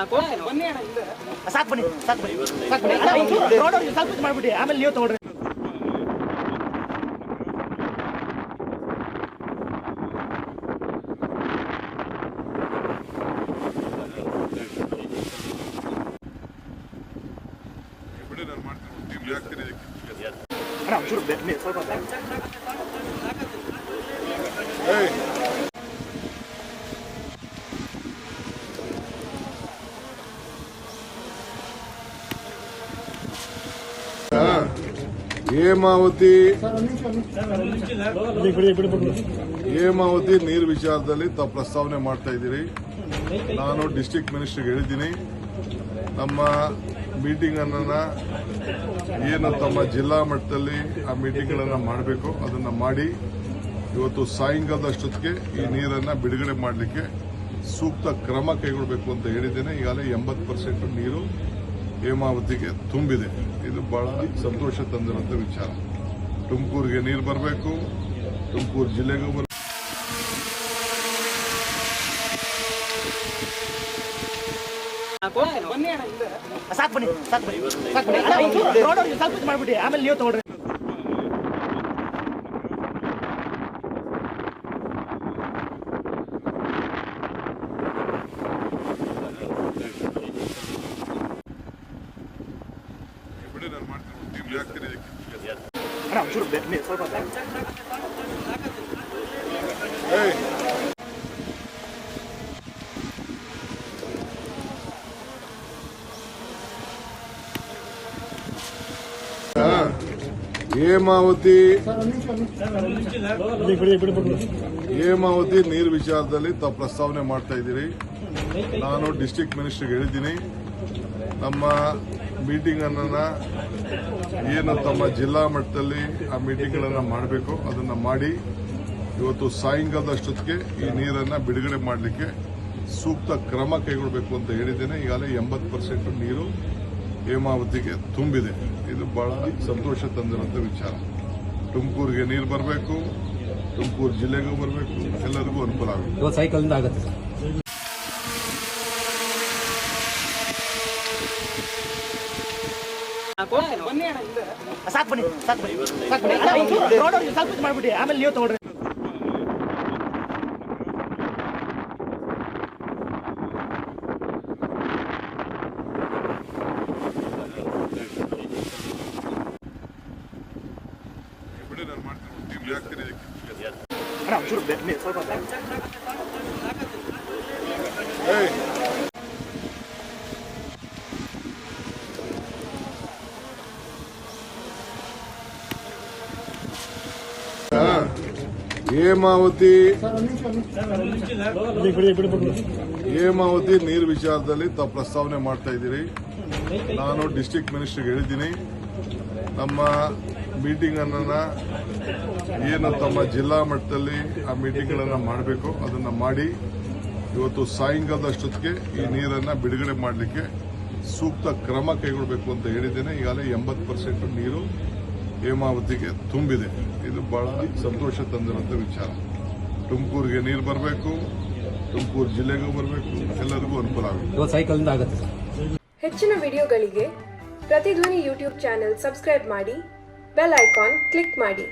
ಸಾಕು. ಬನ್ನಿ ಸಾಕು ಬನ್ನಿ ಸಾಕು ಬನ್ನಿ. ಸ್ವಲ್ಪ ಮಾಡ್ಬಿಡಿ. ಆಮೇಲೆ ನೀವು ತಗೊಳ್ರಿ ಬಿಡಿ ನಾನು ಮಾಡ್ತೀನಿ. ಟೀಮ್ ಹಾಕ್ತೀನಿ ಸ್ವಲ್ಪ ಹೇಮಾವತಿ. ಹೇಮಾವತಿ ನೀರು ವಿಚಾರದಲ್ಲಿ ತಾವು ಪ್ರಸ್ತಾವನೆ ಮಾಡ್ತಾ ಇದ್ದೀರಿ. ನಾನು ಡಿಸ್ಟ್ರಿಕ್ಟ್ ಮಿನಿಸ್ಟರ್ಗೆ ಹೇಳಿದ್ದೀನಿ. ನಮ್ಮ ಮೀಟಿಂಗ್ ಅನ್ನ ಏನು ತಮ್ಮ ಜಿಲ್ಲಾ ಮಟ್ಟದಲ್ಲಿ ಆ ಮೀಟಿಂಗ್ಗಳನ್ನು ಮಾಡಬೇಕು, ಅದನ್ನ ಮಾಡಿ ಇವತ್ತು ಸಾಯಂಕಾಲದಷ್ಟೊತ್ತಿಗೆ ಈ ನೀರನ್ನ ಬಿಡುಗಡೆ ಮಾಡಲಿಕ್ಕೆ ಸೂಕ್ತ ಕ್ರಮ ಕೈಗೊಳ್ಳಬೇಕು ಅಂತ ಹೇಳಿದ್ದೇನೆ. ಈಗಾಗಲೇ ಎಂಬತ್ತು ಪರ್ಸೆಂಟ್ ನೀರು ಹೇಮಾವತಿಗೆ ತುಂಬಿದೆ. ಇದು ಬಹಳ ಸಂತೋಷ ತಂದಿರುವಂಥ ವಿಚಾರ. ತುಮಕೂರಿಗೆ ನೀರು ಬರಬೇಕು. ತುಮಕೂರು ಜಿಲ್ಲೆಗೂ ಬರಬೇಕು ಸಾಕು, ಬನ್ನಿ ಸಾಕು ಬನ್ನಿ. ಸಾಕು, ಬನ್ನಿ. ಮಾಡ್ಬಿಡಿ. ಆಮೇಲೆ ನೀವು ತಗೊಳ್ರಿ ನಾನು ಮಾಡ್ತೀನಿ ಹಾಕ್ತೀನಿ ಇದಕ್ಕೆ ಸ್ವಲ್ಪ ಹೇಮಾವತಿ ಹೇಮಾವತಿ ನೀರು ವಿಚಾರದಲ್ಲಿ ತಾವು ಪ್ರಸ್ತಾವನೆ ಮಾಡ್ತಾ ಇದ್ದೀರಿ. ನಾನು ಡಿಸ್ಟಿಕ್ ಮಿನಿಸ್ಟರ್ಗೆ ಹೇಳಿದ್ದೀನಿ. ನಮ್ಮ ಮೀಟಿಂಗ್ ಅನ್ನ ಏನು ತಮ್ಮ ಜಿಲ್ಲಾ ಮಟ್ಟದಲ್ಲಿ ಆ ಮೀಟಿಂಗ್ಗಳನ್ನು ಮಾಡಬೇಕು, ಅದನ್ನ ಮಾಡಿ ಇವತ್ತು ಸಾಯಂಕಾಲದಷ್ಟೊತ್ತಿಗೆ ಈ ನೀರನ್ನ ಬಿಡುಗಡೆ ಮಾಡಲಿಕ್ಕೆ ಸೂಕ್ತ ಕ್ರಮ ಕೈಗೊಳ್ಳಬೇಕು ಅಂತ ಹೇಳಿದ್ದೇನೆ. ಈಗಾಗಲೇ ಎಂಬತ್ತು ಪರ್ಸೆಂಟ್ ನೀರು ಹೇಮಾವತಿಗೆ ತುಂಬಿದೆ. ಇದು ಬಹಳ ಸಂತೋಷ ತಂದಿರುವಂಥ ವಿಚಾರ. ತುಮಕೂರಿಗೆ ನೀರು ಬರಬೇಕು, ತುಮಕೂರು ಜಿಲ್ಲೆಗೂ ಬರಬೇಕು, ಎಲ್ಲರಿಗೂ ಅನುಕೂಲ ಆಗುತ್ತೆ ಇವತ್ತು ಸೈಕಲ್ನಿಂದ ಆಗುತ್ತೆ ಸರ್ ಸಾಕು ಬನ್ನಿ ಸಾಕು ಬನ್ನಿ. ಸಾಕು ಬನ್ನಿ. ಅಣ್ಣ, ಒಂಚೂರು ರೋಡ್ ಅವ್ರಿಗೆ ಸ್ವಲ್ಪ ಮಾಡ್ಬಿಡಿ. ಆಮೇಲೆ ನೀವು ತಗೊಳ್ರಿ. ಬಿಡಿ ನಾನು ಮಾಡ್ತೀನಿ ಟೀಮ್ ಹಾಕ್ತೀನಿ ಇದಕ್ಕೆ ಅಣ್ಣ ಒಂಚೂರು ಬೆ- ಬೆ- ಸ್ವಲ್ಪ ಬೆ- ಏಯ್ ಹಾ, ಹೇಮಾವತಿ. ಹೇಮಾವತಿ ನೀರು ವಿಚಾರದಲ್ಲಿ ತಾವು ಪ್ರಸ್ತಾವನೆ ಮಾಡ್ತಾ ಇದ್ದೀರಿ. ನಾನು ಡಿಸ್ಟಿಕ್ ಮಿನಿಸ್ಟರ್ಗೆ ಹೇಳಿದ್ದೀನಿ. ನಮ್ಮ ಮೀಟಿಂಗ್ ಅನ್ನ ಏನು ತಮ್ಮ ಜಿಲ್ಲಾ ಮಟ್ಟದಲ್ಲಿ ಆ ಮೀಟಿಂಗ್ಗಳನ್ನು ಮಾಡಬೇಕು, ಅದನ್ನ ಮಾಡಿ ಇವತ್ತು ಸಾಯಂಕಾಲದಷ್ಟೊತ್ತಿಗೆ ಈ ನೀರನ್ನ ಬಿಡುಗಡೆ ಮಾಡಲಿಕ್ಕೆ ಸೂಕ್ತ ಕ್ರಮ ಕೈಗೊಳ್ಳಬೇಕು ಅಂತ ಹೇಳಿದ್ದೇನೆ. ಈಗಾಗಲೇ ಎಂಬತ್ತು ಪರ್ಸೆಂಟ್ ನೀರು ಹೇಮಾವತಿಗೆ ತುಂಬಿದೆ. ಇದು ಬಹಳ ಸಂತೋಷ ತಂದಿರುವಂಥ ವಿಚಾರ. ತುಮಕೂರಿಗೆ ನೀರು ಬರಬೇಕು ತುಮಕೂರು ಜಿಲ್ಲೆಗೂ ಬರಬೇಕು ಎಲ್ಲರಿಗೂ ಅನುಕೂಲ ಆಗುತ್ತೆ. ಹೆಚ್ಚಿನ ವಿಡಿಯೋಗಳಿಗೆ ಪ್ರತಿಧ್ವನಿ ಯೂಟ್ಯೂಬ್ ಚಾನೆಲ್ ಸಬ್ಸ್ಕ್ರೈಬ್ ಮಾಡಿ ಬೆಲ್ ಐಕಾನ್ ಕ್ಲಿಕ್ ಮಾಡಿ.